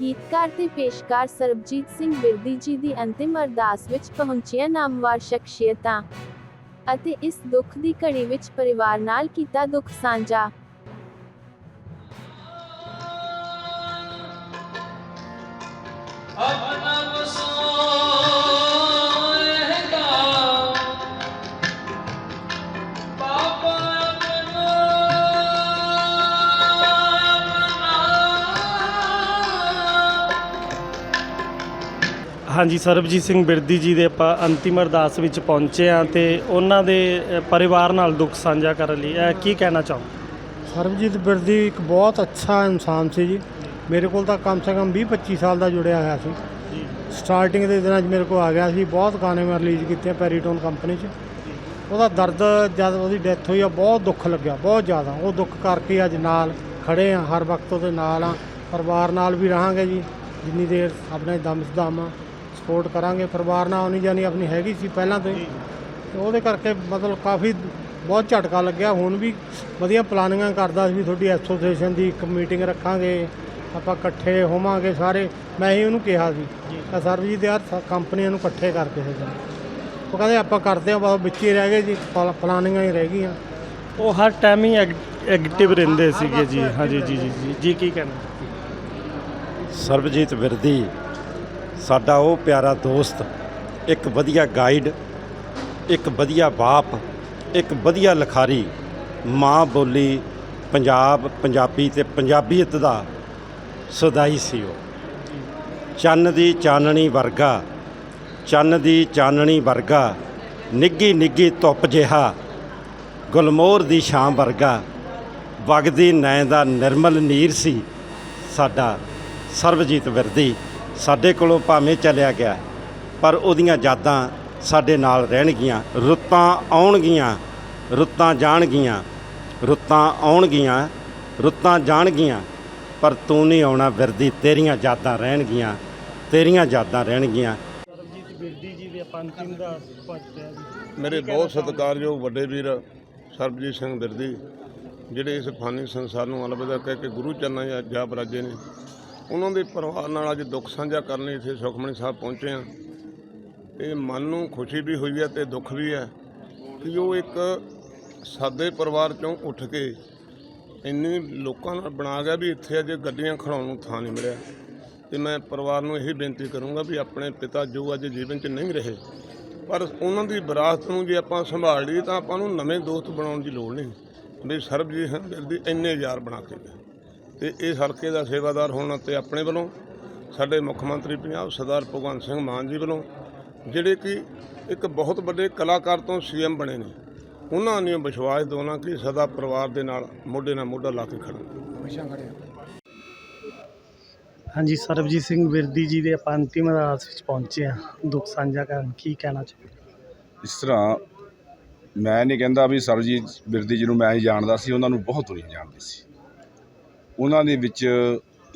ਗੀਤਕਾਰ ਤੇ ਪੇਸ਼ਕਾਰ ਸਰਬਜੀਤ ਸਿੰਘ ਬਿਰਦੀ ਜੀ ਦੀ ਅੰਤਿਮ ਅਰਦਾਸ ਵਿੱਚ ਪਹੁੰਚੀਆਂ ਨਾਮਵਾਰ ਸ਼ਖਸੀਅਤਾਂ ਅਤੇ ਇਸ ਦੁੱਖ ਦੀ ਘੜੀ ਵਿੱਚ ਪਰਿਵਾਰ ਨਾਲ ਕੀਤਾ ਦੁੱਖ ਸਾਂਝਾ। ਹਾਂਜੀ ਸਰਬਜੀਤ ਸਿੰਘ ਬਿਰਦੀ ਜੀ ਦੇ ਆਪਾਂ ਅੰਤਿਮ ਅਰਦਾਸ ਵਿੱਚ ਪਹੁੰਚੇ ਆ ਤੇ ਉਹਨਾਂ ਦੇ ਪਰਿਵਾਰ ਨਾਲ ਦੁੱਖ ਸਾਂਝਾ ਕਰਨ ਲਈ ਇਹ ਕੀ ਕਹਿਣਾ ਚਾਹੋ ਸਰਬਜੀਤ ਬਿਰਦੀ ਇੱਕ ਬਹੁਤ ਅੱਛਾ ਇਨਸਾਨ ਸੀ ਜੀ। ਮੇਰੇ ਕੋਲ ਤਾਂ ਕਮ ਸੇ ਕਮ 20 25 ਸਾਲ ਦਾ ਜੁੜਿਆ ਹੋਇਆ ਸੀ। ਸਟਾਰਟਿੰਗ ਦੇ ਦਿਨਾਂ 'ਚ ਮੇਰੇ ਕੋਲ ਆ ਗਿਆ ਸੀ। ਬਹੁਤ ਗਾਣੇ ਮੈਂ ਰਿਲੀਜ਼ ਕੀਤੇ ਪੈਰੀਟੋਨ ਕੰਪਨੀ 'ਚ। ਉਹਦਾ ਦਰਦ ਜਦ ਉਹਦੀ ਡੈਥ ਹੋਈ ਆ ਬਹੁਤ ਦੁੱਖ ਲੱਗਿਆ ਬਹੁਤ ਜ਼ਿਆਦਾ। ਉਹ ਦੁੱਖ ਕਰਕੇ ਅੱਜ ਨਾਲ ਖੜੇ ਆ ਹਰ ਵਕਤ ਉਹਦੇ ਨਾਲ ਆ। ਪਰਿਵਾਰ ਨਾਲ ਵੀ ਰਹਾਂਗੇ ਜੀ। ਜਿੰਨੀ ਦੇਰ ਆਪਣੇ ਦਮ ਸਦਮ ਸਪੋਰਟ ਕਰਾਂਗੇ ਪਰਿਵਾਰ ਨਾਲ ਆਉਣੀ ਜਾਣੀ ਆਪਣੀ ਹੈਗੀ ਸੀ ਪਹਿਲਾਂ ਤੋਂ ਹੀ। ਤੇ ਉਹਦੇ ਕਰਕੇ ਮਤਲਬ ਕਾਫੀ ਬਹੁਤ ਝਟਕਾ ਲੱਗਿਆ। ਹੁਣ ਵੀ ਵਧੀਆ ਪਲਾਨਿੰਗਾਂ ਕਰਦਾ ਸੀ ਵੀ ਤੁਹਾਡੀ ਐਸੋਸੀਏਸ਼ਨ ਦੀ ਇੱਕ ਮੀਟਿੰਗ ਰੱਖਾਂਗੇ ਆਪਾਂ ਇਕੱਠੇ ਹੋਵਾਂਗੇ ਸਾਰੇ। ਮੈਂ ਹੀ ਉਹਨੂੰ ਕਿਹਾ ਸੀ ਤਾਂ ਸਰਬਜੀਤ ਯਾਰ ਸ- ਕੰਪਨੀਆਂ ਨੂੰ ਇਕੱਠੇ ਕਰਕੇ ਦਿਨ ਉਹ ਕਹਿੰਦੇ ਆਪਾਂ ਕਰਦੇ ਆ ਬਸ ਵਿੱਚ ਹੀ ਰਹਿ ਗਏ ਜੀ ਪਲ- ਪਲਾਨਿੰਗਾਂ ਹੀ ਰਹਿ ਗਈਆਂ। ਉਹ ਹਰ ਟਾਈਮ ਹੀ ਐਕਟਿਵ ਰਹਿੰਦੇ ਸੀਗੇ ਜੀ। ਹਾਂਜੀ ਜੀ ਜੀ ਜੀ। ਜੀ ਕੀ ਕਹਿਣਾ? ਸਰਬਜੀਤ ਵਿਰਦੀ ਸਾਡਾ ਉਹ ਪਿਆਰਾ ਦੋਸਤ, ਇੱਕ ਵਧੀਆ ਗਾਈਡ ਇੱਕ ਵਧੀਆ ਬਾਪ, ਇੱਕ ਵਧੀਆ ਲਿਖਾਰੀ, ਮਾਂ ਬੋਲੀ ਪੰਜਾਬ, ਪੰਜਾਬੀ ਤੇ ਪੰਜਾਬੀਅਤ ਦਾ ਸਦਾਈ ਸੀ ਉਹ। ਚੰਨ ਦੀ ਚਾਨਣੀ ਵਰਗਾ, ਚੰਨ ਦੀ ਚਾਨਣੀ ਵਰਗਾ, ਨਿੱਗੀ ਨਿੱਗੀ ਧੁੱਪ ਜਿਹਾ ਗੁਲਮੋਹਰ ਦੀ ਸ਼ਾਮ ਵਰਗਾ, ਵਗਦੀ ਨੈਣ ਦਾ ਨਿਰਮਲ ਨੀਰ ਸੀ ਸਾਡਾ ਸਰਬਜੀਤ ਵਿਰਦੀ। ਸਾਡੇ ਕੋਲੋਂ ਭਾਵੇਂ ਚਲਿਆ ਗਿਆ ਪਰ ਉਹਦੀਆਂ ਯਾਦਾਂ ਸਾਡੇ ਨਾਲ ਰਹਿਣਗੀਆਂ ਰੁੱਤਾਂ ਆਉਣਗੀਆਂ ਰੁੱਤਾਂ ਜਾਣਗੀਆਂ ਰੁੱਤਾਂ ਆਉਣਗੀਆਂ ਰੁੱਤਾਂ ਜਾਣਗੀਆਂ ਪਰ ਤੂੰ ਨਹੀਂ ਆਉਣਾ ਵਿਰਦੀ ਤੇਰੀਆਂ ਯਾਦਾਂ ਰਹਿਣਗੀਆਂ ਤੇਰੀਆਂ ਯਾਦਾਂ ਰਹਿਣਗੀਆਂ। ਸਰਬਜੀਤ ਬਿਰਦੀ ਜੀ ਦੇ ਆਪਾਂ ਅੰਤਿਮ ਅਰਦਾਸ ਪਹੁੰਚੇ ਆ ਜੀ। ਮੇਰੇ ਬਹੁਤ ਸਤਿਕਾਰਯੋਗ ਵੱਡੇ ਵੀਰ ਸਰਬਜੀਤ ਸਿੰਘ ਬਿਰਦੀ ਜਿਹੜੇ ਇਸ ਫਾਨੀ ਸੰਸਾਰ ਨੂੰ ਅਲਵਿਦਾ ਕਹਿ ਕੇ ਗੁਰੂ ਚਰਨਾਂ ਜਾ ਬਰਾਜੇ ਨੇ। ਉਹਨਾਂ ਦੇ ਪਰਿਵਾਰ ਨਾਲ ਅੱਜ ਦੁੱਖ ਸਾਂਝਾ ਕਰਨ ਲਈ ਇੱਥੇ ਸੁਖਮਨੀ ਸਾਹਿਬ ਪਹੁੰਚੇ ਆ ਤੇ ਮਨ ਨੂੰ ਖੁਸ਼ੀ ਵੀ ਹੋਈ ਹੈ ਤੇ ਦੁੱਖ ਵੀ ਹੈ ਕਿ ਉਹ ਇੱਕ ਸਾਦੇ ਪਰਿਵਾਰ ਚੋਂ ਉੱਠ ਕੇ ਇੰਨੇ ਲੋਕਾਂ ਨਾਲ ਬਣਾ ਗਿਆ ਵੀ ਇੱਥੇ ਅਜੇ ਗੱਡੀਆਂ ਖੜਾਉਣ ਨੂੰ ਥਾਂ ਨਹੀਂ ਮਿਲਿਆ। ਤੇ ਮੈਂ ਪਰਿਵਾਰ ਨੂੰ ਇਹੀ ਬੇਨਤੀ ਕਰੂੰਗਾ ਵੀ ਆਪਣੇ ਪਿਤਾ ਜੋ ਅੱਜ ਜੀਵਨ 'ਚ ਨਹੀਂ ਰਹੇ, ਪਰ ਉਹਨਾਂ ਦੀ ਵਿਰਾਸਤ ਨੂੰ ਜੇ ਆਪਾਂ ਸੰਭਾਲ ਲਈਏ ਤਾਂ ਆਪਾਂ ਨੂੰ ਨਵੇਂ ਦੋਸਤ ਬਣਾਉਣ ਦੀ ਲੋੜ ਨਹੀਂ। ਵੀ ਸਰਬਜੀਤ ਸਿੰਘ ਗਿੱਲ ਦੀ ਇੰਨੇ ਯਾਰ ਬਣਾ ਕੇ ਗਏ। ਤੇ ਇਸ ਹਲਕੇ ਦਾ ਸੇਵਾਦਾਰ ਹੋਣ ਤੇ ਆਪਣੇ ਵੱਲੋਂ ਸਾਡੇ ਮੁੱਖ ਮੰਤਰੀ ਪੰਜਾਬ ਸਰਦਾਰ ਭਗਵੰਤ ਸਿੰਘ ਮਾਨ ਜੀ ਵੱਲੋਂ ਜਿਹੜੇ ਕਿ ਇੱਕ ਬਹੁਤ ਵੱਡੇ ਕਲਾਕਾਰ ਤੋਂ ਸੀਐਮ ਬਣੇ ਨੇ ਉਹਨਾਂ ਨੇ ਵਿਸ਼ਵਾਸ ਦਿਵਾਉਣਾ ਕਿ ਸਦਾ ਪਰਿਵਾਰ ਦੇ ਨਾਲ ਮੋਢੇ ਨਾਲ ਮੋਢਾ ਲਾ ਕੇ ਖੜਨ ਹਾਂਜੀ ਸਰਬਜੀਤ ਸਿੰਘ ਬਿਰਦੀ ਜੀ ਦੇ ਆਪਾਂ ਅੰਤਿਮ ਅਰਦਾਸ ਵਿੱਚ ਪਹੁੰਚੇ ਆ ਦੁੱਖ ਸਾਂਝਾ ਕਰਨ ਕੀ ਕਹਿਣਾ ਚਾਹੋ ਇਸ ਤਰ੍ਹਾਂ ਮੈਂ ਨਹੀਂ ਕਹਿੰਦਾ ਵੀ ਸਰਬਜੀਤ ਬਿਰਦੀ ਜੀ ਨੂੰ ਮੈਂ ਹੀ ਜਾਣਦਾ ਸੀ ਉਹਨਾਂ ਨੂੰ ਬਹੁਤ ਦੁਨੀਆ ਜਾਣਦੀ ਸੀ। ਉਹਨਾਂ ਦੇ ਵਿੱਚ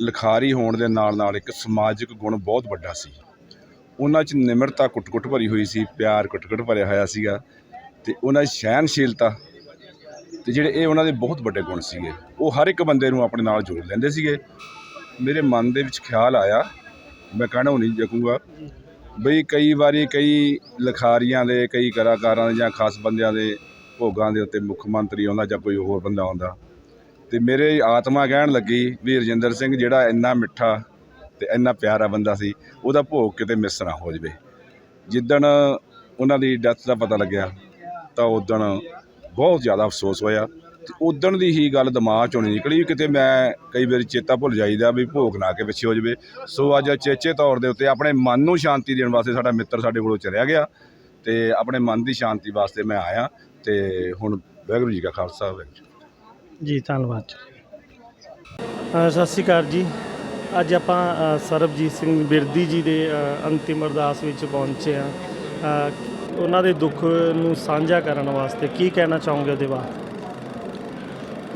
ਲਿਖਾਰੀ ਹੋਣ ਦੇ ਨਾਲ ਨਾਲ ਇੱਕ ਸਮਾਜਿਕ ਗੁਣ ਬਹੁਤ ਵੱਡਾ ਸੀ। ਉਹਨਾਂ 'ਚ ਨਿਮਰਤਾ ਕੁੱਟ-ਕੁੱਟ ਭਰੀ ਹੋਈ ਸੀ, ਪਿਆਰ ਕੁੱਟ-ਕੁੱਟ ਭਰਿਆ ਹੋਇਆ ਸੀਗਾ ਤੇ ਉਹਨਾਂ 'ਚ ਸਹਿਨਸ਼ੀਲਤਾ ਤੇ ਜਿਹੜੇ ਇਹ ਉਹਨਾਂ ਦੇ ਬਹੁਤ ਵੱਡੇ ਗੁਣ ਸੀਗੇ, ਉਹ ਹਰ ਇੱਕ ਬੰਦੇ ਨੂੰ ਆਪਣੇ ਨਾਲ ਜੋੜ ਲੈਂਦੇ ਸੀਗੇ। ਮੇਰੇ ਮਨ ਦੇ ਵਿੱਚ ਖਿਆਲ ਆਇਆ, ਮੈਂ ਕਹਿਣਾ ਨਹੀਂ ਜਕੂੰਗਾ ਬਈ ਕਈ ਵਾਰੀ ਕਈ ਲਿਖਾਰੀਆਂ ਦੇ, ਕਈ ਕਲਾਕਾਰਾਂ ਦੇ ਜਾਂ ਖਾਸ ਬੰਦਿਆਂ ਦੇ ਭੋਗਾਂ ਦੇ ਉੱਤੇ ਮੁੱਖ ਮੰਤਰੀ ਆਉਂਦਾ ਜਾਂ ਕੋਈ ਹੋਰ ਬੰਦਾ ਆਉਂਦਾ ਤੇ ਮੇਰੇ ਆਤਮਾ ਕਹਿਣ ਲੱਗੀ ਵੀ ਰਜਿੰਦਰ ਸਿੰਘ ਜਿਹੜਾ ਇੰਨਾ ਮਿੱਠਾ ਤੇ ਇੰਨਾ ਪਿਆਰਾ ਬੰਦਾ ਸੀ, ਉਹਦਾ ਭੋਗ ਕਿਤੇ ਮਿਸ ਨਾ ਹੋ ਜਵੇ। ਜਿੱਦਣ ਉਹਨਾਂ ਦੀ ਡੈਥ ਦਾ ਪਤਾ ਲੱਗਿਆ, ਤਾਂ ਉਦਣ ਬਹੁਤ ਜ਼ਿਆਦਾ ਅਫਸੋਸ ਹੋਇਆ। ਤੇ ਉਦਣ ਦੀ ਹੀ ਗੱਲ ਦਿਮਾਗ ਚੋਂ ਨਹੀਂ ਨਿਕਲੀ ਵੀ ਕਿਤੇ ਮੈਂ ਕਈ ਵਾਰੀ ਚੇਤਾ ਭੁੱਲ ਜਾਈਦਾ ਵੀ ਭੋਗ ਨਾ ਕੇ ਪਿੱਛੇ ਹੋ ਜਵੇ। ਸੋ ਅੱਜ ਚੇਚੇ ਤੌਰ ਦੇ ਉੱਤੇ ਆਪਣੇ ਮਨ ਨੂੰ ਸ਼ਾਂਤੀ ਦੇਣ ਵਾਸਤੇ ਸਾਡਾ ਮਿੱਤਰ ਸਾਡੇ ਕੋਲੋਂ ਚਲਿਆ ਗਿਆ ਤੇ ਆਪਣੇ ਮਨ ਦੀ ਸ਼ਾਂਤੀ ਵਾਸਤੇ ਮੈਂ ਆਇਆ ਤੇ ਹੁਣ ਵਾਹਿਗੁਰੂ ਜੀ ਕਾ ਖਾਲਸਾ, ਵਾਹਿਗੁਰੂ ਜੀ ਧੰਨਵਾਦ। ਅ, ਸਤਿ ਸ਼੍ਰੀ ਅਕਾਲ ਜੀ। ਅੱਜ ਆਪਾਂ ਅ, ਸਰਬਜੀਤ ਸਿੰਘ ਬਿਰਦੀ ਜੀ ਦੇ ਅ, ਅੰਤਿਮ ਅਰਦਾਸ ਵਿੱਚ ਪਹੁੰਚੇ ਆ ਉਹਨਾਂ ਦੇ ਦੁੱਖ ਨੂੰ ਸਾਂਝਾ ਕਰਨ ਵਾਸਤੇ ਕੀ ਕਹਿਣਾ ਚਾਹੋਗੇ ਉਹਦੇ ਬਾਅਦ?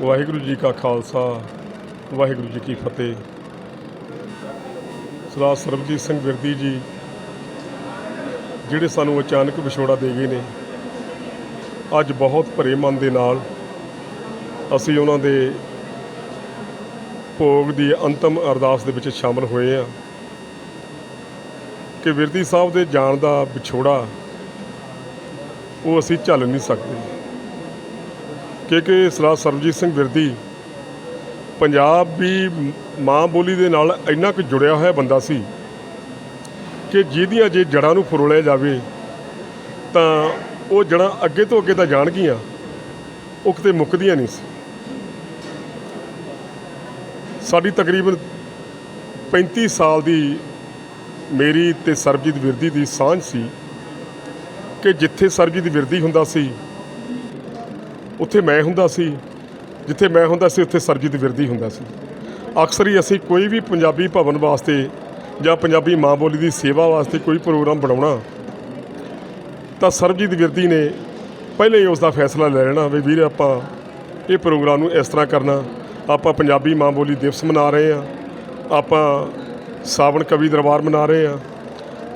ਵਾਹਿਗੁਰੂ ਜੀ ਕਾ ਖਾਲਸਾ ਵਾਹਿਗੁਰੂ ਜੀ ਕੀ ਫਤਿਹ। ਸਰਦਾਰ ਸਰਬਜੀਤ ਸਿੰਘ ਵਿਰਦੀ ਜੀ ਜਿਹੜੇ ਸਾਨੂੰ ਅਚਾਨਕ ਵਿਛੋੜਾ ਦੇ ਗਏ ਨੇ ਅੱਜ ਬਹੁਤ ਭਰੇ ਮਨ ਦੇ ਨਾਲ ਅਸੀਂ ਉਹਨਾਂ ਦੇ ਭੋਗ ਦੀ ਅੰਤਮ ਅਰਦਾਸ ਦੇ ਵਿੱਚ ਸ਼ਾਮਲ ਹੋਏ ਆ ਕਿ ਵਿਰਦੀ ਸਾਹਿਬ ਦੇ ਜਾਣ ਦਾ ਵਿਛੋੜਾ ਉਹ ਅਸੀਂ ਝੱਲ ਨਹੀਂ ਸਕਦੇ। ਕਿਉਂਕਿ ਸਰਦਾਰ ਸਰਬਜੀਤ ਸਿੰਘ ਵਿਰਦੀ ਪੰਜਾਬ ਪੰਜਾਬੀ ਮਾਂ ਬੋਲੀ ਦੇ ਨਾਲ ਇੰਨਾ ਕੁ ਜੁੜਿਆ ਹੋਇਆ ਬੰਦਾ ਸੀ ਕਿ ਜਿਹਦੀਆਂ ਜੇ ਜੜਾਂ ਨੂੰ ਫਰੋਲਿਆ ਜਾਵੇ, ਤਾਂ ਉਹ ਜੜਾਂ ਅੱਗੇ ਤੋਂ ਅੱਗੇ ਤਾਂ ਜਾਣਗੀਆਂ, ਉਹ ਕਿਤੇ ਮੁੱਕਦੀਆਂ ਨਹੀਂ ਸੀ। ਸਾਡੀ ਤਕਰੀਬਨ 35 ਸਾਲ ਦੀ ਮੇਰੀ ਤੇ ਸਰਬਜੀਤ ਵਿਰਦੀ ਦੀ ਸਾਂਝ ਸੀ ਕਿ ਜਿੱਥੇ ਸਰਬਜੀਤ ਵਿਰਦੀ ਹੁੰਦਾ ਸੀ, ਉੱਥੇ ਮੈਂ ਹੁੰਦਾ ਸੀ, ਜਿੱਥੇ ਮੈਂ ਹੁੰਦਾ ਸੀ, ਉੱਥੇ ਸਰਬਜੀਤ ਵਿਰਦੀ ਹੁੰਦਾ ਸੀ। ਅਕਸਰ ਹੀ ਅਸੀਂ ਕੋਈ ਵੀ ਪੰਜਾਬੀ ਭਵਨ ਵਾਸਤੇ ਜਾਂ ਪੰਜਾਬੀ ਮਾਂ ਬੋਲੀ ਦੀ ਸੇਵਾ ਵਾਸਤੇ ਕੋਈ ਪ੍ਰੋਗਰਾਮ ਬਣਾਉਣਾ, ਤਾਂ ਸਰਬਜੀਤ ਵਿਰਦੀ ਨੇ ਪਹਿਲੇ ਹੀ ਉਸ ਦਾ ਫੈਸਲਾ ਲੈ ਲੈਣਾ ਵੀ ਵੀਰ ਆਪਾਂ ਇਹ ਪ੍ਰੋਗਰਾਮ ਨੂੰ ਇਸ ਤਰ੍ਹਾਂ ਕਰਨਾ। ਆਪਾਂ ਪੰਜਾਬੀ ਮਾਂ ਬੋਲੀ ਦਿਵਸ ਮਨਾ ਰਹੇ ਆ, ਆਪਾਂ ਸਾਵਣ ਕਵੀ ਦਰਬਾਰ ਮਨਾ ਰਹੇ ਆ,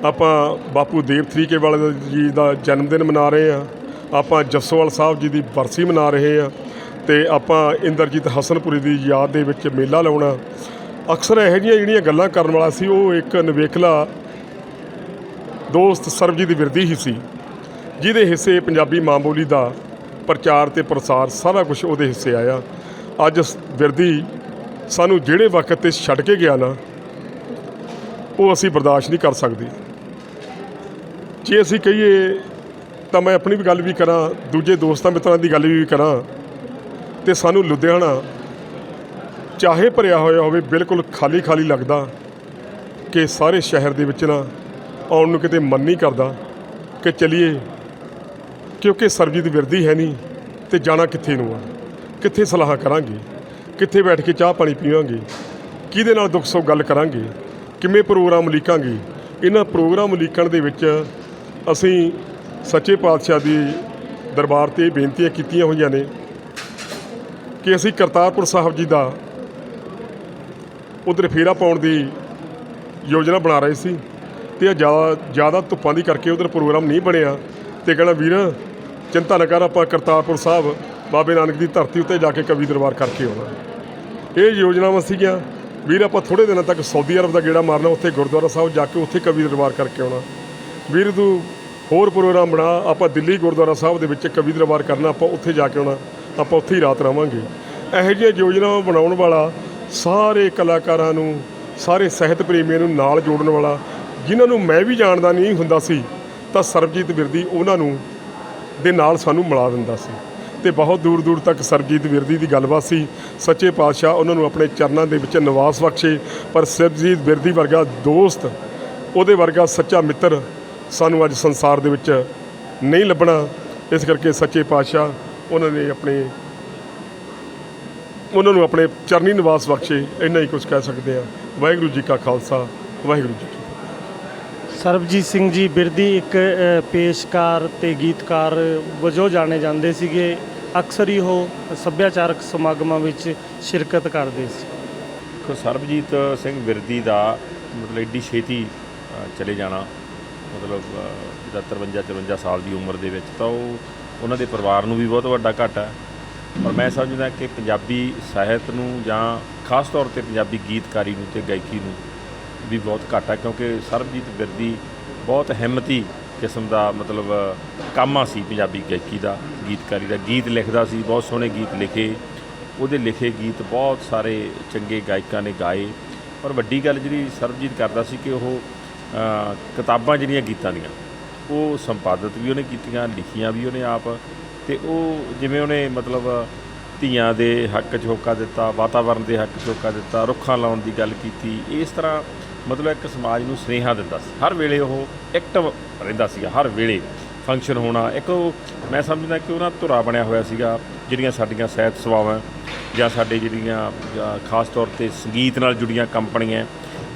ਆਪਾਂ ਬਾਪੂ ਦੇਵ ਤਰੀਕੇ ਵਾਲੇ ਜੀ ਦਾ ਜਨਮ ਦਿਨ ਮਨਾ ਰਹੇ ਆ, ਆਪਾਂ ਜੱਸੋਵਾਲ ਸਾਹਿਬ ਜੀ ਦੀ ਬਰਸੀ ਮਨਾ ਰਹੇ ਆ ਤੇ ਆਪਾਂ ਇੰਦਰਜੀਤ ਹਸਨਪੁਰੀ ਦੀ ਯਾਦ ਦੇ ਵਿੱਚ ਮੇਲਾ ਲਾਉਣਾ। ਅਕਸਰ ਇਹੋ ਜਿਹੀਆਂ ਜਿਹੜੀਆਂ ਗੱਲਾਂ ਕਰਨ ਵਾਲਾ ਸੀ, ਉਹ ਇੱਕ ਨਵੇਕਲਾ ਦੋਸਤ ਸਰਬਜੀਤ ਵਿਰਦੀ ਹੀ ਸੀ, ਜਿਹਦੇ ਹਿੱਸੇ ਪੰਜਾਬੀ ਮਾਂ ਬੋਲੀ ਦਾ ਪ੍ਰਚਾਰ ਤੇ ਪ੍ਰਸਾਰ ਸਾਰਾ ਕੁਝ ਉਹਦੇ ਹਿੱਸੇ ਆਇਆ। ਅੱਜ ਵਿਰਦੀ ਸਾਨੂੰ ਜਿਹੜੇ ਵਕਤ ਤੇ ਛੱਡ ਕੇ ਗਿਆ ਨਾ, ਉਹ ਅਸੀਂ ਬਰਦਾਸ਼ਤ ਨਹੀਂ ਕਰ ਸਕਦੇ। ਜੇ ਅਸੀਂ ਕਹੀਏ, ਤਾਂ ਮੈਂ ਆਪਣੀ ਵੀ ਗੱਲ ਵੀ ਕਰਾਂ, ਦੂਜੇ ਦੋਸਤਾਂ ਮਿੱਤਰਾਂ ਦੀ ਗੱਲ ਵੀ ਕਰਾਂ, ਤੇ ਸਾਨੂੰ ਲੁਧਿਆਣਾ ਚਾਹੇ ਭਰਿਆ ਹੋਇਆ ਹੋਵੇ, ਬਿਲਕੁਲ ਖਾਲੀ ਖਾਲੀ ਲੱਗਦਾ ਕਿ ਸਾਰੇ ਸ਼ਹਿਰ ਦੇ ਵਿੱਚ ਨਾ ਆਉਣ ਨੂੰ ਕਿਤੇ ਮਨ ਨਹੀਂ ਕਰਦਾ ਕਿ ਚਲੀਏ, ਕਿਉਂਕਿ ਸਰਬਜੀਤ ਵਿਰਦੀ ਹੈ ਨਹੀਂ ਤੇ ਜਾਣਾ ਕਿੱਥੇ ਨੂੰ ਆ। ਕਿੱਥੇ ਸਲਾਹ ਕਰਾਂਗੇ? ਕਿੱਥੇ ਬੈਠ ਕੇ ਚਾਹ ਪਾਣੀ ਪੀਵਾਂਗੇ? ਕਿਹਦੇ ਨਾਲ ਦੁੱਖ ਸੁੱਖ ਗੱਲ ਕਰਾਂਗੇ? ਕਿਵੇਂ ਪ੍ਰੋਗਰਾਮ ਲਿਖਾਂਗੇ ਇਹਨਾਂ ਪ੍ਰੋਗਰਾਮ ਲੀਕਣ ਦੇ ਵਿੱਚ ਅਸੀਂ ਸੱਚੇ ਪਾਤਸ਼ਾਹ ਦੀ ਦਰਬਾਰ ਤੇ ਬੇਨਤੀਆਂ ਕੀਤੀਆਂ ਹੋਈਆਂ ਨੇ ਕਿ ਅਸੀਂ ਕਰਤਾਰਪੁਰ ਸਾਹਿਬ ਜੀ ਦਾ ਉਧਰ ਫੇਰਾ ਪਾਉਣ ਦੀ ਯੋਜਨਾ ਬਣਾ ਰਹੇ ਸੀ ਤੇ ਜ਼ਿਆਦਾ ਜ਼ਿਆਦਾ ਧੁੱਪਾਂ ਦੀ ਕਰਕੇ ਉਧਰ ਪ੍ਰੋਗਰਾਮ ਨਹੀਂ ਬਣਿਆ ਤੇ ਕਹਿੰਦਾ, ਵੀਰ, ਚਿੰਤਾ ਨਾ ਕਰ, ਆਪਾਂ ਕਰਤਾਰਪੁਰ ਸਾਹਿਬ ਬਾਬੇ ਨਾਨਕ ਦੀ ਧਰਤੀ ਉੱਤੇ ਜਾ ਕੇ ਕਵੀ ਦਰਬਾਰ ਕਰਕੇ ਆਉਣਾ। ਇਹ ਯੋਜਨਾਵਾਂ ਸੀਗੀਆਂ। ਵੀਰ, ਆਪਾਂ ਥੋੜੇ ਦਿਨਾਂ ਤੱਕ ਸਾਊਦੀ ਅਰਬ ਦਾ ਗੇੜਾ ਮਾਰਨਾ, ਉੱਥੇ ਗੁਰਦੁਆਰਾ ਸਾਹਿਬ ਜਾ ਕੇ ਉੱਥੇ ਕਵੀ ਦਰਬਾਰ ਕਰਕੇ ਆਉਣਾ। ਵੀਰ, ਤੂੰ ਹੋਰ ਪ੍ਰੋਗਰਾਮ ਬਣਾ, ਆਪਾਂ ਦਿੱਲੀ ਗੁਰਦੁਆਰਾ ਸਾਹਿਬ ਦੇ ਵਿੱਚ ਕਵੀ ਦਰਬਾਰ ਕਰਨਾ, ਆਪਾਂ ਉੱਥੇ ਜਾ ਕੇ ਆਉਣਾ, ਆਪਾਂ ਉੱਥੇ ਹੀ ਰਾਤ ਰਵਾਂਗੇ। ਇਹੋ ਜਿਹੀਆਂ ਯੋਜਨਾਵਾਂ ਬਣਾਉਣ ਵਾਲਾ ਸਾਰੇ ਕਲਾਕਾਰਾਂ ਨੂੰ, ਸਾਰੇ ਸਾਹਿਤ ਪ੍ਰੇਮੀਆਂ ਨੂੰ ਨਾਲ ਜੋੜਨ ਵਾਲਾ, ਜਿਨ੍ਹਾਂ ਨੂੰ ਮੈਂ ਵੀ ਜਾਣਦਾ ਨਹੀਂ ਹੁੰਦਾ ਸੀ, ਤਾਂ ਸਰਬਜੀਤ ਬਿਰਦੀ ਉਹਨਾਂ ਨੂੰ ਦੇ ਨਾਲ ਸਾਨੂੰ ਮਿਲਾ ਦਿੰਦਾ ਸੀ। ਤੇ ਬਹੁਤ ਦੂਰ ਦੂਰ ਤੱਕ ਸਰਬਜੀਤ ਵਿਰਦੀ ਦੀ ਗੱਲਬਾਤ ਸੀ। ਸੱਚੇ ਪਾਤਸ਼ਾਹ ਉਹਨਾਂ ਨੂੰ ਆਪਣੇ ਚਰਨਾਂ ਦੇ ਵਿੱਚ ਨਿਵਾਸ ਬਖਸ਼ੇ। ਪਰ ਸਰਬਜੀਤ ਵਿਰਦੀ ਵਰਗਾ ਦੋਸਤ, ਉਹਦੇ ਵਰਗਾ ਸੱਚਾ ਮਿੱਤਰ ਸਾਨੂੰ ਅੱਜ ਸੰਸਾਰ ਦੇ ਵਿੱਚ ਨਹੀਂ ਲੱਭਣਾ। ਇਸ ਕਰਕੇ ਸੱਚੇ ਪਾਤਸ਼ਾਹ ਉਹਨਾਂ ਨੇ ਆਪਣੇ, ਉਹਨਾਂ ਨੂੰ ਆਪਣੇ ਚਰਨੀ ਨਿਵਾਸ ਬਖਸ਼ੇ। ਇੰਨਾ ਹੀ ਕੁਝ ਕਹਿ ਸਕਦੇ ਆ ਵਾਹਿਗੁਰੂ ਜੀ ਕਾ ਖਾਲਸਾ, ਵਾਹਿਗੁਰੂ ਜੀ ਸਰਬਜੀਤ ਸਿੰਘ ਜੀ ਬਿਰਦੀ ਇੱਕ ਪੇਸ਼ਕਾਰ ਤੇ ਗੀਤਕਾਰ ਵਜੋਂ ਜਾਣੇ ਜਾਂਦੇ ਸੀਗੇ। ਅਕਸਰ ਹੀ ਉਹ ਸੱਭਿਆਚਾਰਕ ਸਮਾਗਮਾਂ ਵਿੱਚ ਸ਼ਿਰਕਤ ਕਰਦੇ ਸੀ। ਦੇਖੋ ਸਰਬਜੀਤ ਸਿੰਘ ਵਿਰਦੀ ਦਾ ਮਤਲਬ ਏਡੀ ਛੇਤੀ ਚਲੇ ਜਾਣਾ ਮਤਲਬ ਅ, ਜਿੱਦਾਂ 53 54 ਸਾਲ ਦੀ ਉਮਰ ਦੇ ਵਿੱਚ ਤਾਂ ਉਹ ਉਹਨਾਂ ਦੇ ਪਰਿਵਾਰ ਨੂੰ ਵੀ ਬਹੁਤ ਵੱਡਾ ਘਾਟਾ ਹੈ। ਪਰ ਮੈਂ ਸਮਝਦਾ ਕਿ ਪੰਜਾਬੀ ਸਾਹਿਤ ਨੂੰ ਜਾਂ ਖਾਸ ਤੌਰ ਤੇ ਪੰਜਾਬੀ ਗੀਤਕਾਰੀ ਨੂੰ ਤੇ ਗਾਇਕੀ ਨੂੰ ਵੀ ਬਹੁਤ ਘਾਟਾ ਕਿਉਂਕਿ ਸਰਬਜੀਤ ਵਿਰਦੀ ਬਹੁਤ ਹਿੰਮਤੀ ਕਿਸਮ ਦਾ ਮਤਲਬ ਕਾਮਾ ਸੀ ਪੰਜਾਬੀ ਗਾਇਕੀ ਦਾ। ਗੀਤਕਾਰੀ ਦਾ ਗੀਤ ਲਿਖਦਾ ਸੀ, ਬਹੁਤ ਸੋਹਣੇ ਗੀਤ ਲਿਖੇ। ਉਹਦੇ ਲਿਖੇ ਗੀਤ ਬਹੁਤ ਸਾਰੇ ਚੰਗੇ ਗਾਇਕਾਂ ਨੇ ਗਾਏ। ਪਰ ਵੱਡੀ ਗੱਲ ਜਿਹੜੀ ਸਰਬਜੀਤ ਕਰਦਾ ਸੀ ਕਿ ਉਹ ਕਿਤਾਬਾਂ ਜਿਹੜੀਆਂ ਗੀਤਾਂ ਦੀਆਂ, ਉਹ ਸੰਪਾਦਿਤ ਵੀ ਉਹਨੇ ਕੀਤੀਆਂ, ਲਿਖੀਆਂ ਵੀ ਉਹਨੇ ਆਪ। ਤੇ ਉਹ ਜਿਵੇਂ ਉਹਨੇ ਮਤਲਬ ਧੀਆਂ ਦੇ ਹੱਕ 'ਚ ਹੋਕਾ ਦਿੱਤਾ ਵਾਤਾਵਰਣ ਦੇ ਹੱਕ 'ਚ ਹੋਕਾ ਦਿੱਤਾ, ਰੁੱਖਾਂ ਲਾਉਣ ਦੀ ਗੱਲ ਕੀਤੀ, ਇਸ ਤਰ੍ਹਾਂ ਮਤਲਬ ਇੱਕ ਸਮਾਜ ਨੂੰ ਸੁਨੇਹਾ ਦਿੰਦਾ ਸੀ। ਹਰ ਵੇਲੇ ਉਹ ਐਕਟਿਵ ਰਹਿੰਦਾ ਸੀਗਾ, ਹਰ ਵੇਲੇ। ਫੰਕਸ਼ਨ ਹੋਣਾ। ਇੱਕ ਉਹ, ਮੈਂ ਸਮਝਦਾ ਕਿ ਉਹਨਾਂ ਧੁਰਾ ਬਣਿਆ ਹੋਇਆ ਸੀਗਾ, ਜਿਹੜੀਆਂ ਸਾਡੀਆਂ ਸਾਹਿਤ ਸਭਾਵਾਂ, ਜਾਂ ਸਾਡੇ ਜਿਹੜੀਆਂ ਖਾਸ ਤੌਰ ਤੇ ਸੰਗੀਤ ਨਾਲ ਜੁੜੀਆਂ ਕੰਪਨੀਆਂ,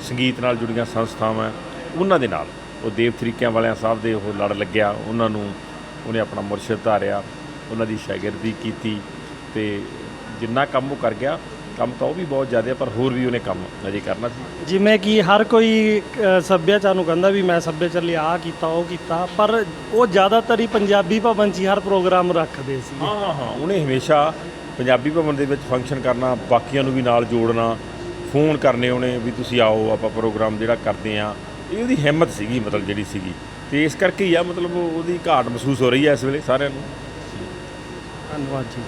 ਸੰਗੀਤ ਨਾਲ ਜੁੜੀਆਂ ਸੰਸਥਾਵਾਂ, ਉਹਨਾਂ ਦੇ ਨਾਲ। ਉਹ ਦੇਵ ਤਰੀਕਿਆਂ ਵਾਲਿਆਂ ਸਾਹਿਬ ਦੇ ਉਹ ਲੜ ਲੱਗਿਆ, ਉਹਨਾਂ ਨੂੰ, ਉਹਨੇ ਆਪਣਾ ਮੁਰਸ਼ਿਦ ਧਾਰਿਆ, ਉਹਨਾਂ ਦੀ ਸ਼ਾਗਿਰਦੀ ਕੀਤੀ ਤੇ ਜਿੰਨਾ ਕੰਮ ਉਹ ਕਰ ਗਿਆ ਕੰਮ ਤਾਂ ਉਹ ਵੀ ਬਹੁਤ ਜ਼ਿਆਦਾ ਪਰ ਹੋਰ ਵੀ ਉਹਨੇ ਕੰਮ ਅਜੇ ਕਰਨਾ ਸੀ। ਜਿਵੇਂ ਕਿ ਹਰ ਕੋਈ ਅ, ਸੱਭਿਆਚਾਰ ਨੂੰ ਕਹਿੰਦਾ ਵੀ ਮੈਂ ਸੱਭਿਆਚਾਰ ਲਈ ਆਹ ਕੀਤਾ ਉਹ ਕੀਤਾ ਪਰ ਉਹ ਜ਼ਿਆਦਾਤਰ ਹੀ ਪੰਜਾਬੀ ਭਵਨ 'ਚ ਹੀ ਹਰ ਪ੍ਰੋਗਰਾਮ ਰੱਖਦੇ ਸੀ। ਹਾਂ ਹਾਂ ਹਾਂ ਉਹਨੇ ਹਮੇਸ਼ਾ ਪੰਜਾਬੀ ਭਵਨ ਦੇ ਵਿੱਚ ਫੰਕਸ਼ਨ ਕਰਨਾ ਬਾਕੀਆਂ ਨੂੰ ਵੀ ਨਾਲ ਜੋੜਨਾ ਫੋਨ ਕਰਨੇ ਉਹਨੇ ਵੀ ਤੁਸੀਂ ਆਓ ਆਪਾਂ ਪ੍ਰੋਗਰਾਮ ਜਿਹੜਾ ਕਰਦੇ ਆ ਇਹ ਉਹਦੀ ਹਿੰਮਤ ਸੀਗੀ ਮਤਲਬ ਜਿਹੜੀ ਸੀਗੀ। ਤੇ ਇਸ ਕਰਕੇ ਹੀ ਆ ਮਤਲਬ ਉਹਦੀ ਘਾਟ ਮਹਿਸੂਸ ਹੋ ਰਹੀ ਹੈ ਇਸ ਵੇਲੇ ਸਾਰਿਆਂ ਨੂੰ। ਧੰਨਵਾਦ ਜੀ।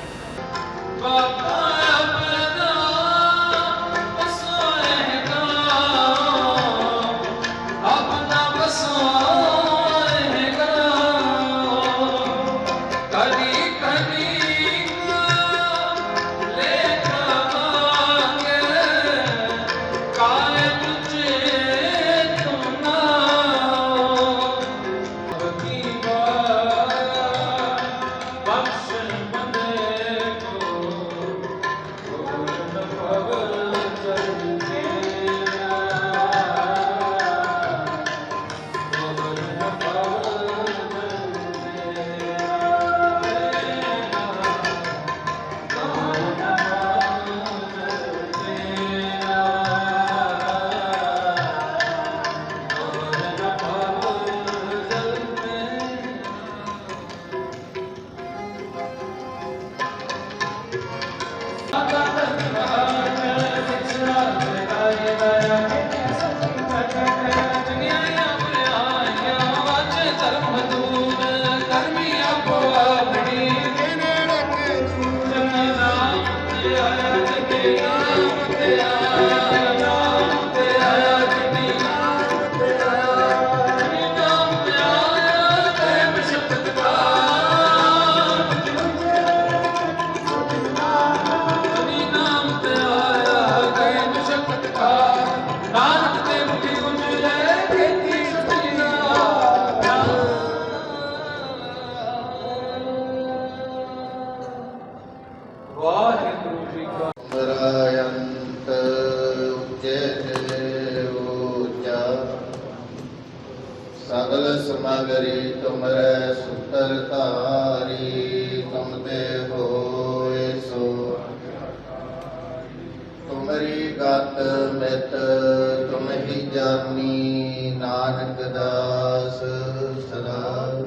ਨਾਨਕ ਸਦਾ।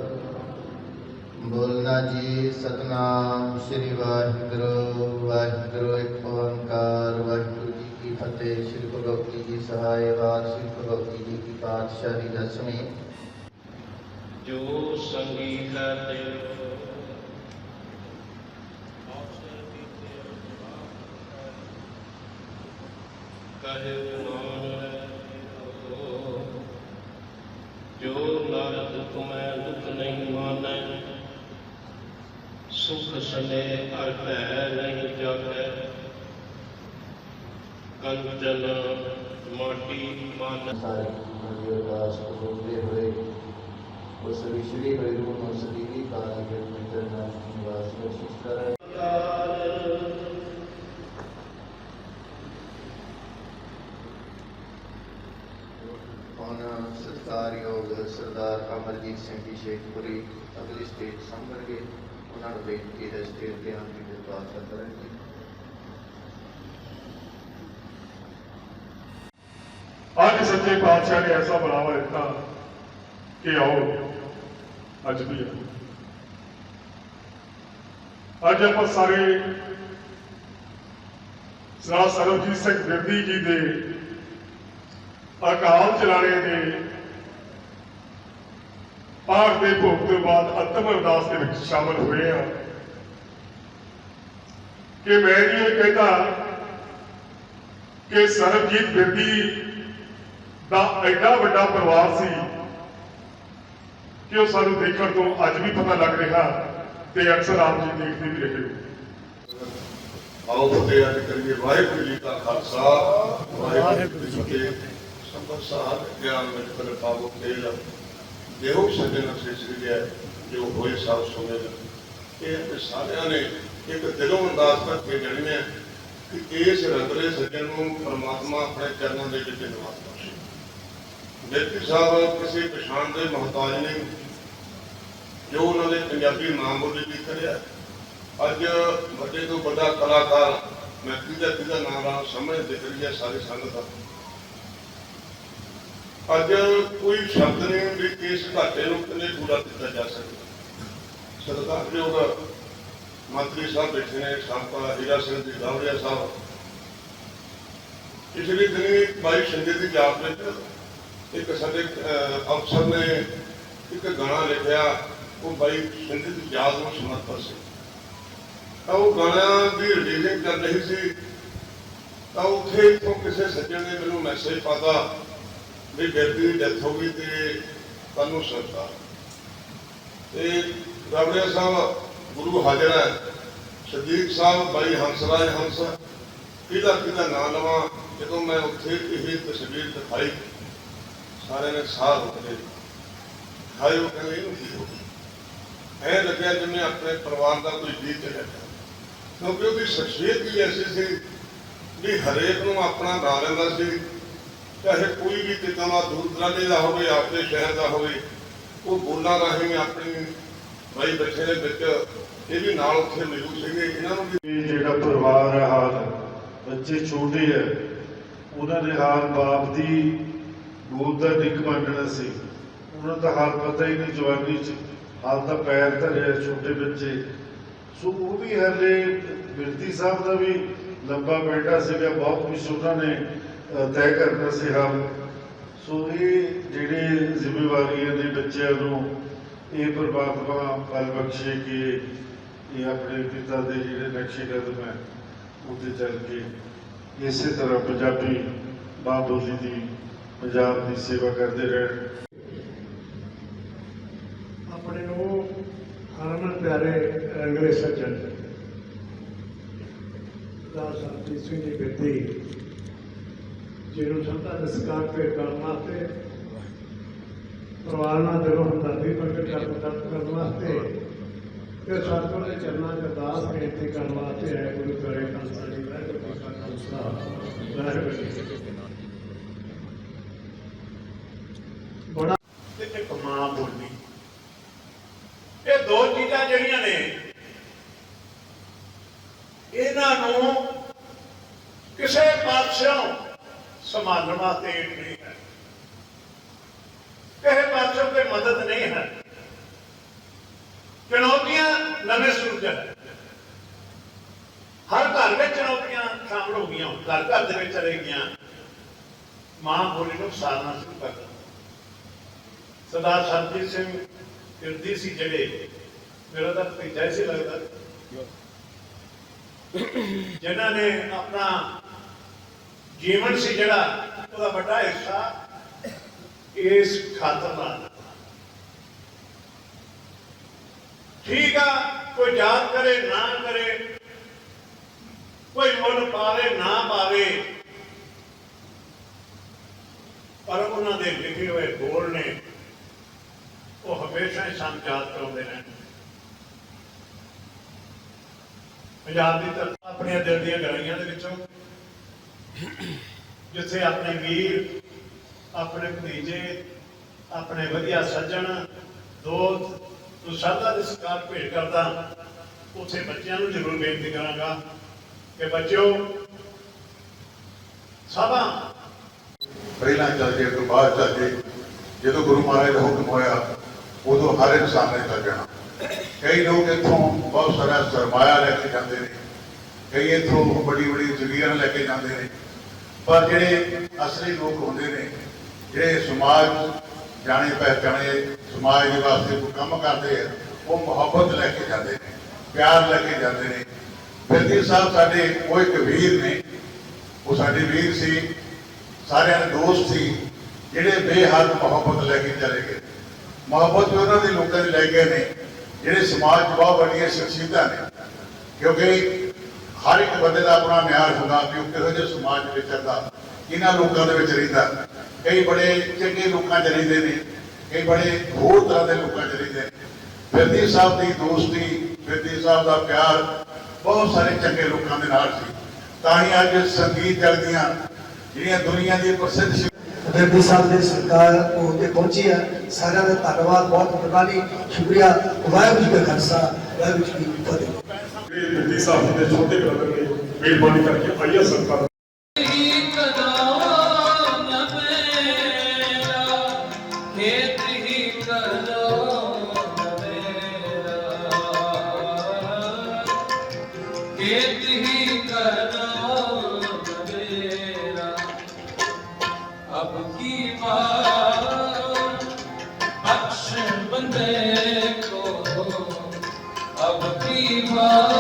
ਬੋਲਣਾ ਜੀ ਸਤਨਾਮ, ਸ੍ਰੀ ਵਾਹਿਗੁਰੂ ਵਾਹਿਗੁਰੂ ਇੱਕ ਓੰਕਾਰ, ਵਾਹਿਗੁਰੂ ਜੀ ਕੀ ਫਤਿਹ, ਸ੍ਰੀ ਭਗਵਤੀ ਜੀ ਸਹਾਇ ਵਾਰ, ਸ੍ਰੀ ਭਗਵਤੀ ਜੀ ਕੀ ਪਾਤਸ਼ਾਹੀ ਦਸਵੀਂ। ਜੋ ਸੰਗੀਤ ਤੇ ਕਹੇ ਮਾਨ ਜੋ ਨਾਰਦ ਤੁਮੈ ਦੁਖ ਨਹੀਂ ਮਾਨੈ ਸੁਖ ਸਨੇ ਹਰ ਭੈ ਨਹੀਂ ਜਾਗੈ ਕੰਚਨ ਮਾਟੀ ਮਨ ਸਾਰੇ ਗੁਰੂ ਦਾਸ ਬੋਲਦੇ ਹੋਏ ਉਸ ਵਿਸ਼ਰੀ ਹੋਏ ਰੂਪ ਨੂੰ ਸਦੀਵੀ ਕਾਲ ਕੇ ਮਿੱਤਰ ਨਾਲ ਨਿਵਾਸ ਕੋਸ਼ਿਸ਼ ਕਰ ਹੁਣ ਸਤਿਕਾਰਯੋਗ ਸਰਦਾਰ ਅਮਰਜੀਤ ਸਿੰਘ ਜੀ ਸ਼ੇਖਪੁਰੀ, ਅਗਲੀ ਸਟੇਜ ਸੰਭਰਗੇ ਉਹਨਾਂ ਨੂੰ ਬੇਨਤੀ ਹੈ ਸਟੇਜ ਤੇ ਆਉਣ ਦੀ ਕਿਰਪਾਲਤਾ ਕਰਨ ਅੱਜ ਸੱਚੇ ਪਾਤਸ਼ਾਹ ਨੇ ਐਸਾ ਬੁਲਾਵਾ ਦਿੱਤਾ ਕਿ ਆਓ। ਅੱਜ ਵੀ ਅੱਜ ਆਪਾਂ ਸਾਰੇ ਸਰਾ ਸਰਬਜੀਤ ਸਿੰਘ ਬਿਰਦੀ ਜੀ ਦੇ ਅਕਾਲ ਚਲਾਣੇ ਦੇ ਪਾਠ ਦੇ ਭੋਗ ਤੋਂ ਬਾਅਦ ਅੰਤਮ ਅਰਦਾਸ ਦੇ ਵਿੱਚ ਸ਼ਾਮਲ ਹੋਏ ਆ। ਕਿ ਮੈਂ ਇਹ ਕਹਿੰਦਾ ਕਿ ਸਰਬਜੀਤ ਬਿਰਦੀ ਦਾ ਐਡਾ ਵੱਡਾ ਪਰਿਵਾਰ ਸੀ ਕਿ ਉਹ ਸਾਨੂੰ ਦੇਖਣ ਤੋਂ ਅੱਜ ਵੀ ਪਤਾ ਲੱਗ ਰਿਹਾ ਤੇ ਅਕਸਰ ਆਪ ਜੀ ਦੇਖਦੇ ਵੀ ਰਹੇ। ਹੋ ਆਓ ਫਤਿਹ ਅੱਜ ਕਰੀਏ ਵਾਹਿਗੁਰੂ ਜੀ ਦਾ ਖਾਲਸਾ, ਵਾਹਿਗੁਰੂ ਜੀ ਕੀ ਫਤਿਹ। ਸੰਬਤ ਸਾਹਿਬ ਗਿਆਨ ਵਿੱਚ ਪਰ ਪਾਵੋ ਖੇਲ ਦੇਹੋ ਸਜਣ ਸੇ ਸ੍ਰੀ ਜੈ ਜੋ ਹੋਏ ਸਭ ਸੁਣੇ ਇਹ ਤੇ ਸਾਰਿਆਂ ਨੇ ਇੱਕ ਦਿਲੋਂ ਅਰਦਾਸ ਕਰਕੇ ਜਣਨੇ ਕਿ ਇਸ ਰੰਗਲੇ ਸੱਜਣ ਨੂੰ ਪਰਮਾਤਮਾ ਆਪਣੇ ਚਰਨਾਂ ਦੇ ਵਿੱਚ ਨਿਵਾਸ ਬਖਸ਼ੇ ਜੇਤੀ ਸਾਹਿਬ ਕਿਸੇ ਪਛਾਣ ਦੇ ਮਹਤਾਜ ਨੇ ਜੋ ਉਹਨਾਂ ਦੇ ਪੰਜਾਬੀ ਮਾਂ ਬੋਲੀ ਦੀ ਕਰਿਆ ਅੱਜ ਵੱਡੇ ਤੋਂ ਵੱਡਾ ਕਲਾਕਾਰ ਮੈਂ ਕਿਹਦਾ ਕਿਹਦਾ ਨਾਮ ਰਾਂ ਸਾਹਮਣੇ ਦਿਖ ਰਹੀ ਹੈ ਸਾਰੇ ਸੰਗਤ ਦਾ। ਅੱਜ ਕੋਈ ਸ਼ਬਦ ਨਹੀਂ ਵੀ ਇਸ ਘਾਟੇ ਨੂੰ ਕਿੰਨੇ ਪੂਰਾ ਕੀਤਾ ਜਾ ਸਕਦਾ ਸਤਿਕਾਰਯੋਗ ਮੰਤਰੀ ਸਾਹਿਬ ਬੈਠੇ ਨੇ ਸਾਬਕਾ ਹੀਰਾ ਸਿੰਘ ਜੀ ਗਾਵੜੀਆ ਸਾਹਿਬ। ਪਿਛਲੇ ਦਿਨੀ ਬਾਈ ਸ਼ਿੰਦੇ ਦੀ ਯਾਦ ਵਿੱਚ ਇੱਕ ਸਾਡੇ ਅਫਸਰ ਨੇ ਇੱਕ ਗਾਣਾ ਲਿਖਿਆ, ਉਹ ਬਾਈ ਸ਼ਿੰਦੇ ਦੀ ਯਾਦ ਨੂੰ ਸਮਰਪਿਤ ਸੀ। ਤਾਂ ਉਹ ਗਾਣਾ ਦੀ ਰਿਲੀਜ਼ਿੰਗ ਚੱਲ ਰਹੀ ਸੀ। ਤਾਂ ਉੱਥੇ ਇੱਥੋਂ ਕਿਸੇ ਸੱਜਣ ਨੇ ਮੈਨੂੰ ਮੈਸੇਜ ਪਾਤਾ ਵੀ ਬਿਰਦੀ ਦੀ ਡੈਥ ਹੋ ਗਈ ਤੇ ਤੁਹਾਨੂੰ ਸਰਕਾਰ ਤੇ ਰਾਵੜਿਆ ਸਾਹਿਬ, ਗੁਰੂ ਹਾਜ਼ਰ ਹੈ। ਸਦੀਕ ਸਾਹਿਬ, ਬਾਈ ਹੰਸਰਾਜ ਹੰਸ ਇਹਦਾ ਕਿਹਦਾ ਨਾਂ ਲਵਾਂ, ਜਦੋਂ ਮੈਂ ਉੱਥੇ ਇਹ ਤਸਵੀਰ ਦਿਖਾਈ, ਸਾਰਿਆਂ ਨੇ ਸਾਹ ਰੁਕ ਲਏ। ਹਾਏ, ਉਹ ਕਹਿੰਦੇ ਇਹਨੂੰ ਕੀ ਹੋ ਗਿਆ? ਐ ਲੱਗਿਆ ਜਿਵੇਂ ਆਪਣੇ ਪਰਿਵਾਰ ਦਾ ਕੋਈ ਜੀਤ ਚਲਿਆ ਕਿਉਂਕਿ ਉਹਦੀ ਸ਼ਖਸੀਅਤ ਵੀ ਐਸੀ ਸੀ ਵੀ ਹਰੇਕ ਨੂੰ ਆਪਣਾ ਨਾਂ ਲੈਂਦਾ ਸੀ। ਚਾਹੇ ਕੋਈ ਵੀ ਕਿਤੇ ਦਾ ਦੂਰ ਦਰਾਡੇ ਦਾ ਹੋਵੇ, ਆਪਣੇ ਸ਼ਹਿਰ ਦਾ ਹੋਵੇ, ਉਹ ਬੋਲਾਂ ਰਾਹੀਂ ਆਪਣੀ ਬਾਈ ਬੱਚੇ ਦੇ ਵਿੱਚ, ਇਹ ਵੀ ਨਾਲ ਉੱਥੇ ਮੌਜੂਦ ਸੀਗੇ, ਇਹਨਾਂ ਨੂੰ ਵੀ ਜਿਹੜਾ ਪਰਿਵਾਰ ਹੈ ਹਾਲ, ਬੱਚੇ ਛੋਟੇ ਹੈ, ਉਹਨਾਂ ਦੇ ਹਾਲ ਬਾਪ ਦੀ ਗੋਦ ਦਾ ਡਿੱਗ ਮੰਨਣਾ ਸੀ। ਉਹਨਾਂ ਦਾ ਹਾਲ ਪਤਾ ਹੀ ਨਹੀਂ ਜਵਾਨੀ ਚ, ਹਾਲ ਤਾਂ ਪੈਰ ਧਰਿਆ ਛੋਟੇ ਬੱਚੇ। ਸੋ ਉਹ ਵੀ ਹਲੇ ਬਿਰਤੀ ਸਾਹਿਬ ਦਾ ਵੀ ਲੰਬਾ ਬੇਟਾ ਸੀਗਾ, ਬਹੁਤ ਕੁਝ ਉਹਨਾਂ ਨੇ। ਤੈਅ ਕਰਨਾ ਸੀ ਹਾਲ ਸੋ ਇਹ ਜਿਹੜੇ ਜ਼ਿੰਮੇਵਾਰੀਆਂ ਨੇ ਬੱਚਿਆਂ ਨੂੰ, ਇਹ ਪਰਮਾਤਮਾ ਬਲ ਬਖਸ਼ੇ ਕਿ ਇਹ ਆਪਣੇ ਪਿਤਾ ਦੇ ਜਿਹੜੇ ਨਕਸ਼ੇ ਕਦਮ ਹੈ, ਉੱਤੇ ਚੱਲ ਕੇ ਇਸੇ ਤਰ੍ਹਾਂ ਪੰਜਾਬੀ ਮਾਂ ਬੋਲੀ ਦੀ ਪੰਜਾਬ ਦੀ ਸੇਵਾ ਕਰਦੇ ਰਹਿਣ। ਆਪਣੇ ਉਹ ਹਰਮਨ ਪਿਆਰੇ ਅੰਗਰੇਜ਼ ਸੱਜਣ ਦਾ ਸਰਪ੍ਰੀਤ ਸਿੰਘ ਦੀ ਬੇਟੀ ਜਿਹਨੂੰ ਸੰਤਾ ਨਸਕਾਰ ਪੇਟ ਕਰਨ ਵਾਸਤੇ, ਪਰਿਵਾਰ ਨਾਲ ਦਿਲੋਂ ਹਮਦਰਦੀ ਪ੍ਰਗਟ ਕਰਨ ਕਰਨ ਵਾਸਤੇ, ਤੇ ਸਤਿਗੁਰ ਦੇ ਚਰਨਾਂ 'ਚ ਅਰਦਾਸ ਬੇਨਤੀ ਕਰਨ ਵਾਸਤੇ ਆਏ ਗੁਰੂ ਕਰੇ ਖਾਲਸਾ ਜੀ ਵਾਹਿਗੁਰੂ ਜੀ ਕਾ ਖਾਲਸਾ, ਵਾਹਿਗੁਰੂ ਜੀ ਬੜਾ ਤੇ ਇੱਕ ਮਾਂ ਬੋਲੀ। ਇਹ ਦੋ ਚੀਜ਼ਾਂ ਜਿਹੜੀਆਂ ਨੇ, ਇਹਨਾਂ ਨੂੰ ਕਿਸੇ ਪਾਸਿਓਂ ਸੰਭਾਲਣ ਵਾਸਤੇ ਏਡ ਨਹੀਂ ਹੈ। ਕਿਸੇ ਪਾਸਿਓਂ ਕੋਈ ਮਦਦ ਨਹੀਂ ਹੈ। ਚੁਣੌਤੀਆਂ ਨਵੇਂ ਸੂਰਜ ਹੈ। ਹਰ ਘਰ ਵਿੱਚ ਚੁਣੌਤੀਆਂ ਸ਼ਾਮਲ ਹੋ ਗਈਆਂ, ਘਰ ਘਰ ਦੇ ਵਿੱਚ ਰਹਿ ਗਈਆਂ। ਮਾਂ ਬੋਲੀ ਨੂੰ ਸਾਰਨਾ ਸ਼ੁਰੂ ਕਰ ਦਿੱਤਾ। ਸਰਦਾਰ ਸਰਜੀਤ ਸਿੰਘ ਗਿਰਦੀ ਸੀ ਜਿਹੜੇ, ਮੇਰਾ ਤਾਂ ਭਤੀਜਾ ਹੀ ਸੀ ਲੱਗਦਾ ਜਿਨ੍ਹਾਂ ਨੇ ਆਪਣਾ ਜੀਵਨ ਸੀ ਜਿਹੜਾ, ਉਹਦਾ ਵੱਡਾ ਹਿੱਸਾ ਇਸ ਖਾਤਰ ਲਾ ਠੀਕ ਆ, ਕੋਈ ਯਾਦ ਕਰੇ, ਨਾ ਕਰੇ, ਕੋਈ ਮੁੱਲ ਪਾਵੇ, ਨਾ ਪਾਵੇ, ਪਰ ਉਹਨਾਂ ਦੇ ਲਿਖੇ ਹੋਏ ਬੋਲ ਨੇ, ਉਹ ਹਮੇਸ਼ਾ ਹੀ ਸਾਨੂੰ ਯਾਦ ਕਰਾਉਂਦੇ ਰਹਿਣ ਪੰਜਾਬ ਦੀ ਧਰਤੀ ਆਪਣੀਆਂ ਦਿਲ ਦੀਆਂ ਗਰਾਈਆਂ ਦੇ ਵਿੱਚੋਂ ਜਿੱਥੇ ਆਪਣੇ ਵੀਰ, ਆਪਣੇ ਭਤੀਜੇ, ਆਪਣੇ ਵਧੀਆ ਸੱਜਣ, ਦੋਸਤ ਨੂੰ ਸ਼ਰਧਾ ਦੇ ਸਤਿਕਾਰ ਭੇਟ ਕਰਦਾ, ਉੱਥੇ ਬੱਚਿਆਂ ਨੂੰ ਜ਼ਰੂਰ ਬੇਨਤੀ ਕਰਾਂਗਾ ਕਿ ਬੱਚਿਓ, ਸਭਾ। ਪਹਿਲਾਂ ਚੱਲ ਜੇ, ਤੋਂ ਬਾਅਦ ਚੱਲ ਜੇ, ਜਦੋਂ ਗੁਰੂ ਮਹਾਰਾਜ ਦਾ ਹੁਕਮ ਹੋਇਆ, ਉਦੋਂ ਹਰ ਇਨਸਾਨ ਨੇ ਚੱਲ ਜਾਣਾ। ਕਈ ਲੋਕ ਇੱਥੋਂ ਬਹੁਤ ਸਾਰਾ ਸਰਮਾਇਆ ਲੈ ਕੇ ਜਾਂਦੇ ਨੇ, ਕਈ ਇੱਥੋਂ ਬੜੀ ਬੜੀ ਜ਼ਮੀਰਾਂ ਲੈ ਕੇ ਜਾਂਦੇ ਨੇ। ਪਰ ਜਿਹੜੇ ਅਸਲੀ ਲੋਕ ਹੁੰਦੇ ਨੇ, ਜਿਹੜੇ ਸਮਾਜ ਜਾਣੇ ਪਹਿਚਾਣੇ, ਸਮਾਜ ਦੇ ਵਾਸਤੇ ਕੋਈ ਕੰਮ ਕਰਦੇ ਆ, ਉਹ ਮੁਹੱਬਤ ਲੈ ਕੇ ਜਾਂਦੇ ਨੇ, ਪਿਆਰ ਲੈ ਕੇ ਜਾਂਦੇ ਨੇ। ਫਿਰਦੀ ਸਾਹਿਬ ਸਾਡੇ ਉਹ ਇੱਕ ਵੀਰ ਨੇ, ਉਹ ਸਾਡੇ ਵੀਰ ਸੀ, ਸਾਰਿਆਂ ਦੇ ਦੋਸਤ ਸੀ, ਜਿਹੜੇ ਬੇਹੱਦ ਮੁਹੱਬਤ ਲੈ ਕੇ ਚਲੇ ਗਏ। ਮੁਹੱਬਤ ਵੀ ਉਹਨਾਂ ਦੇ ਲੋਕਾਂ ਦੇ ਲੈ ਗਏ ਨੇ, ਜਿਹੜੇ ਸਮਾਜ 'ਚ ਬਹੁਤ ਵੱਡੀਆਂ ਸ਼ਖਸੀਅਤਾਂ ਨੇ, ਕਿਉਂਕਿ ਹਰ ਇੱਕ ਬੰਦੇ ਦਾ ਆਪਣਾ ਨਿਆਰ ਹੁੰਦਾ ਕਿ ਉਹ ਕਿਹੋ ਜਿਹੇ ਸਮਾਜ ਵਿੱਚ ਵਿਚਰਦਾ ਇਹਨਾਂ ਲੋਕਾਂ ਦੇ ਵਿੱਚ ਰਹਿੰਦਾ। ਕਈ ਬੜੇ ਚੰਗੇ ਲੋਕਾਂ 'ਚ ਰਹਿੰਦੇ ਨੇ, ਕਈ ਬੜੇ ਹੋਰ ਤਰ੍ਹਾਂ ਦੇ ਲੋਕਾਂ 'ਚ ਰਹਿੰਦੇ ਨੇ। ਫਿਰਦੀ ਸਾਹਿਬ ਦੀ ਦੋਸਤੀ, ਫਿਰਦੀ ਸਾਹਿਬ ਦਾ ਪਿਆਰ ਬਹੁਤ ਸਾਰੇ ਚੰਗੇ ਲੋਕਾਂ ਦੇ ਨਾਲ ਸੀ। ਤਾਂ ਹੀ ਅੱਜ ਸੰਗੀਤ ਜਗਦੀਆਂ ਜਿਹੜੀਆਂ ਦੁਨੀਆ ਦੀ ਪ੍ਰਸਿੱਧ ਸ਼ਿ- ਸਾਹਿਬ ਦੇ ਸਰਕਾਰ ਉਹ ਤੇ ਪਹੁੰਚੀ ਹੈ। ਸਾਰਿਆਂ ਦਾ ਧੰਨਵਾਦ, ਬਹੁਤ ਮਿਹਰਬਾਨੀ। ਸ਼ੁਕਰੀਆ। ਵਾਹਿਗੁਰੂ ਜੀ ਕਾ ਖਾਲਸਾ, ਵਾਹਿਗੁਰੂ ਜੀ ਕੀ ਫਤਿਹ। ਮੇਰੇ ਦਿੱਲੀ ਸਾਹਿਬ ਦੇ ਛੋਟੇ ਬ੍ਰਦਰ ਨੇ ਮਿਹਰਬਾਨੀ ਕਰਕੇ ਆਈਆ ਸਰਕਾਰ ਖੇਤ ਹੀ ਕਰਨਾ ਮੇਰਾ ਅਬ ਕੀ ਮਾਰ ਬਖਸ਼ ਬੰਦੇ ਕੋ ਅਬ ਕੀ ਮਾਰ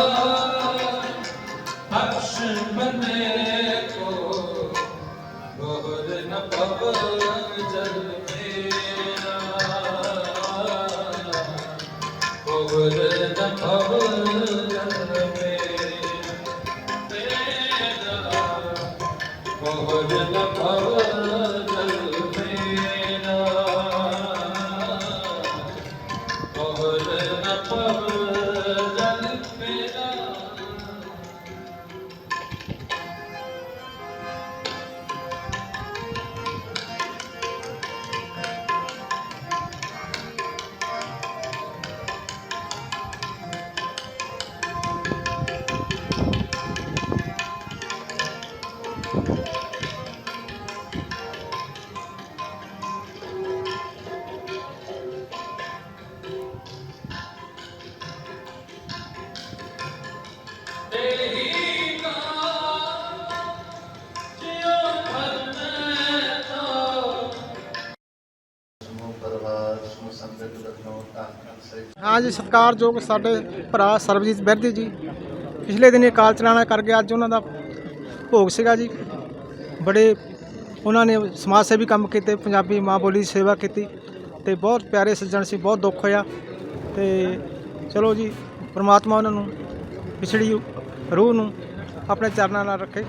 ਹਾਂਜੀ ਸਤਿਕਾਰਯੋਗ ਸਾਡੇ ਭਰਾ ਸਰਬਜੀਤ ਬਿਰਦੀ ਜੀ। ਪਿਛਲੇ ਦਿਨੀ ਅਕਾਲ ਚਲਾਣਾ ਕਰਕੇ ਅੱਜ ਉਹਨਾਂ ਦਾ ਭੋਗ ਸੀਗਾ ਜੀ। ਬੜੇ ਉਹਨਾਂ ਨੇ ਸਮਾਜ ਸੇਵੀ ਕੰਮ ਕੀਤੇ, ਪੰਜਾਬੀ ਮਾਂ ਬੋਲੀ ਦੀ ਸੇਵਾ ਕੀਤੀ ਤੇ ਬਹੁਤ ਪਿਆਰੇ ਸੱਜਣ ਸੀ, ਬਹੁਤ ਦੁੱਖ ਹੋਇਆ ਤੇ ਚਲੋ ਜੀ, ਪ੍ਰਮਾਤਮਾ ਉਹਨਾਂ ਨੂੰ, ਪਿਛੜੀ ਰੂਹ ਨੂੰ ਆਪਣੇ ਚਰਨਾਂ ਨਾਲ ਰੱਖੇ।